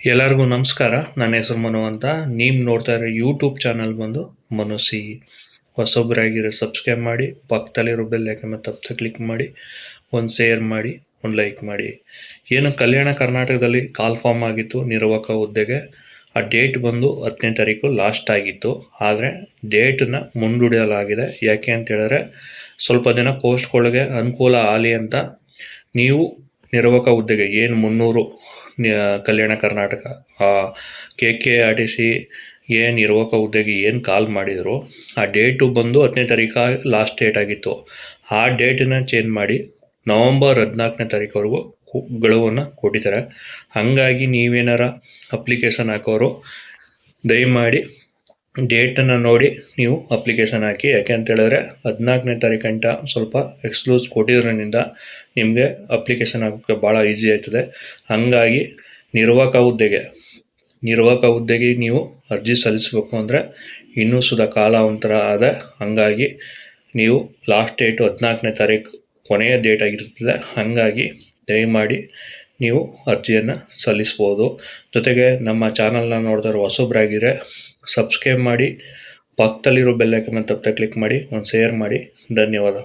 ಎಲ್ಲರಿಗೂ ನಮಸ್ಕಾರ. ನನ್ನ ಹೆಸರು ಮನು ಅಂತ. ನೀವು ನೋಡ್ತಾ ಇರೋ ಯೂಟ್ಯೂಬ್ ಚಾನಲ್ ಬಂದು ಮನು ಸಿ ಹೊಸೊಬ್ಬರಾಗಿರೋ ಸಬ್ಸ್ಕ್ರೈಬ್ ಮಾಡಿ, ಪಕ್ಕದಲ್ಲಿರೋ ಬೆಲ್ ಯಾಕಂದ್ರೆ ತಪ್ಪು ಕ್ಲಿಕ್ ಮಾಡಿ, ಒಂದು ಶೇರ್ ಮಾಡಿ, ಒಂದು ಲೈಕ್ ಮಾಡಿ. ಏನು ಕಲ್ಯಾಣ ಕರ್ನಾಟಕದಲ್ಲಿ ಕಾಲ್ ಫಾರ್ಮ್ ಆಗಿತ್ತು ನಿರ್ವಾಹಕ ಹುದ್ದೆಗೆ. ಆ ಡೇಟ್ ಬಂದು ಹತ್ತನೇ ತಾರೀಕು ಲಾಸ್ಟ್ ಆಗಿತ್ತು. ಆದರೆ ಡೇಟನ್ನ ಮುಂದೂಡಲಾಗಿದೆ. ಯಾಕೆ ಅಂತ ಹೇಳಿದ್ರೆ ಸ್ವಲ್ಪ ದಿನ ಪೋಸ್ಟ್ಗಳಿಗೆ ಅನುಕೂಲ ಆಗಲಿ ಅಂತ ನೀವು ನಿರ್ವಾಹಕ ಹುದ್ದೆಗೆ ಏನು ಮುನ್ನೂರು Kalyana Karnataka. K K R T C ಏನು ನಿರ್ವಾಹಕ ಹುದ್ದೆಗೆ ಏನು ಕಾಲ್ ಮಾಡಿದ್ರು, ಆ ಡೇಟು ಬಂದು ಹತ್ತನೇ ತಾರೀಕು ಲಾಸ್ಟ್ ಡೇಟ್ ಆಗಿತ್ತು. ಆ ಡೇಟನ್ನ ಚೇಂಜ್ ಮಾಡಿ ನವಂಬರ್ ಹದಿನಾಲ್ಕನೇ ತಾರೀಕುವರೆಗೂ ಗಡುವನ್ನು ಕೊಟ್ಟಿದ್ದಾರೆ. ಹಾಗಾಗಿ ನೀವೇನಾರ ಅಪ್ಲಿಕೇಶನ್ ಹಾಕೋರು, ದಯಮಾಡಿ ಡೇಟನ್ನು ನೋಡಿ ನೀವು ಅಪ್ಲಿಕೇಶನ್ ಹಾಕಿ. ಯಾಕೆ ಅಂತ ಹೇಳಿದ್ರೆ ಹದಿನಾಲ್ಕನೇ ತಾರೀಕಂಟ ಸ್ವಲ್ಪ ಎಕ್ಸ್ಕ್ಲೂಸ್ ಕೊಟ್ಟಿರೋದ್ರಿಂದ ನಿಮಗೆ ಅಪ್ಲಿಕೇಶನ್ ಹಾಕೋಕ್ಕೆ ಭಾಳ ಈಸಿ ಆಯ್ತದೆ ಹಾಗಾಗಿ ನಿರ್ವಾಹಕ ಹುದ್ದೆಗೆ ನಿರ್ವಾಹಕ ಹುದ್ದೆಗೆ ನೀವು ಅರ್ಜಿ ಸಲ್ಲಿಸಬೇಕು ಅಂದರೆ ಇನ್ನೂ ಸುಧಾ ಕಾಲಾವಂತರ ಆದ. ಹಾಗಾಗಿ ನೀವು ಲಾಸ್ಟ್ ಡೇಟು ಹದಿನಾಲ್ಕನೇ ತಾರೀಕು ಕೊನೆಯ ಡೇಟ್ ಆಗಿರ್ತದೆ. ಹಾಗಾಗಿ ದಯಮಾಡಿ ನೀವು ಅರ್ಜಿಯನ್ನು ಸಲ್ಲಿಸ್ಬೋದು. ಜೊತೆಗೆ ನಮ್ಮ ಚಾನಲ್ನ ನೋಡಿದವರು ಹೊಸೊಬ್ಬರಾಗಿದ್ರೆ ಸಬ್ಸ್ಕ್ರೈಬ್ ಮಾಡಿ, ಪಕ್ಕದಲ್ಲಿರೋ ಬೆಲ್ ಐಕನ್ ತಪ್ಪದೆ ಕ್ಲಿಕ್ ಮಾಡಿ, ಒಂದು ಶೇರ್ ಮಾಡಿ. ಧನ್ಯವಾದ.